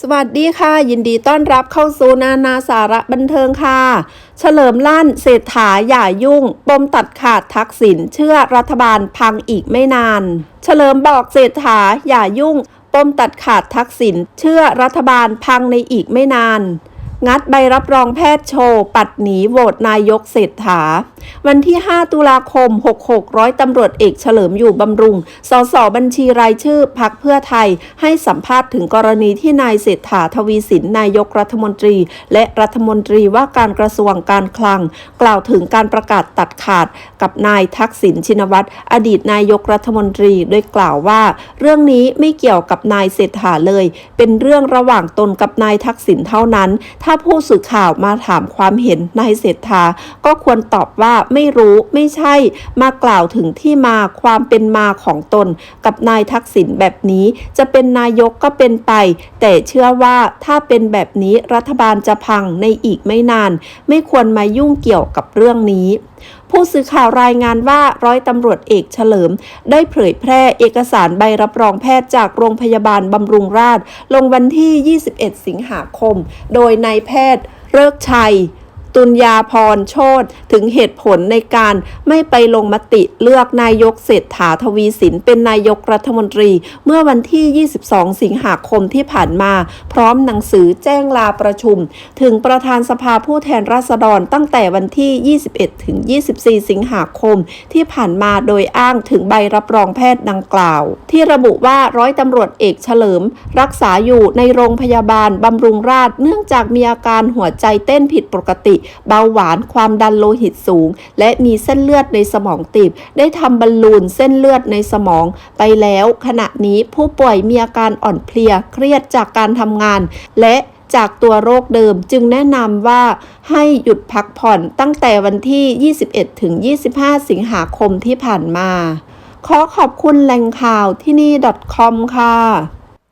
สวัสดีค่ะ ยินดีต้อนรับเข้าสู่นานาสาระบันเทิงค่ะ เฉลิมลั่นเศรษฐาอย่ายุ่ง ปมตัดขาดทักษิณเชื่อรัฐบาลพังอีกไม่นาน เฉลิมบอกเศรษฐาอย่ายุ่ง ปมตัดขาดทักษิณเชื่อรัฐบาลพังในอีกไม่นาน งัดใบรับรองแพทย์โชว์ ปัดหนีโหวตนายกเศรษฐา วันที่ 5 ตุลาคม 66ร้อยตำรวจเอกเฉลิมอยู่บำรุง สสบัญชีรายชื่อพักเพื่อไทย ให้สัมภาษณ์ถึงกรณีที่นายเศรษฐาทวีสินนายกรัฐมนตรี และรัฐมนตรีว่าการกระทรวงการคลัง กล่าวถึงการประกาศตัดขาด กับนายทักษิณชินวัตรอดีตนายกรัฐมนตรี โดยกล่าวว่า เรื่องนี้ไม่เกี่ยวกับนายเศรษฐาเลย เป็นเรื่องระหว่างตนกับนายทักษิณเท่านั้นถ้าผู้สื่อข่าวมาถามความเห็นนายเศรษฐา ก็ควรตอบว่าไม่รู้ไม่ใช่มากล่าวถึงที่มาความเป็นมาของตน กับนายทักษิณแบบนี้จะเป็นนายกก็เป็นไป แต่เชื่อว่าถ้าเป็นแบบนี้รัฐบาลจะพังในอีกไม่นาน ไม่ควรมายุ่งเกี่ยวกับเรื่องนี้ผู้สื่อข่าวรายงานว่าร้อยตำรวจเอกเฉลิม ได้เผยแพร่เอกสารใบรับรองแพทย์จากโรงพยาบาลบำรุงราษฎร์ลงวันที่ 21 สิงหาคม โดยนายแพทย์เลิกชัย ตุลยาพรโชตถึงเหตุผลในการไม่ไปลงมติเลือกนายกเศรษฐาทวีสินเป็นนายกรัฐมนตรี เมื่อวันที่ 22 สิงหาคมที่ผ่านมา พร้อมหนังสือแจ้งลาประชุม ถึงประธานสภาผู้แทนราษฎรตั้งแต่วันที่ 21 ถึง 24 สิงหาคม ที่ผ่านมาโดยอ้างถึงใบรับรองแพทย์ดังกล่าว ที่ระบุว่าร้อยตำรวจเอกเฉลิม รักษาอยู่ในโรงพยาบาลบำรุงราษฎร์เนื่องจากมีอาการหัวใจเต้นผิดปกติเบาหวานความดันโลหิตสูง และมีเส้นเลือดในสมองตีบ ได้ทำบอลลูนเส้นเลือดในสมองไปแล้ว ขณะนี้ผู้ป่วยมีอาการอ่อนเพลียเครียดจากการทำงาน และจากตัวโรคเดิมจึงแนะนำว่าให้หยุดพักผ่อนตั้งแต่วันที่ 21 ถึง 25 สิงหาคมที่ผ่านมา ขอขอบคุณแหล่งข่าวที่นี่ .com ค่ะ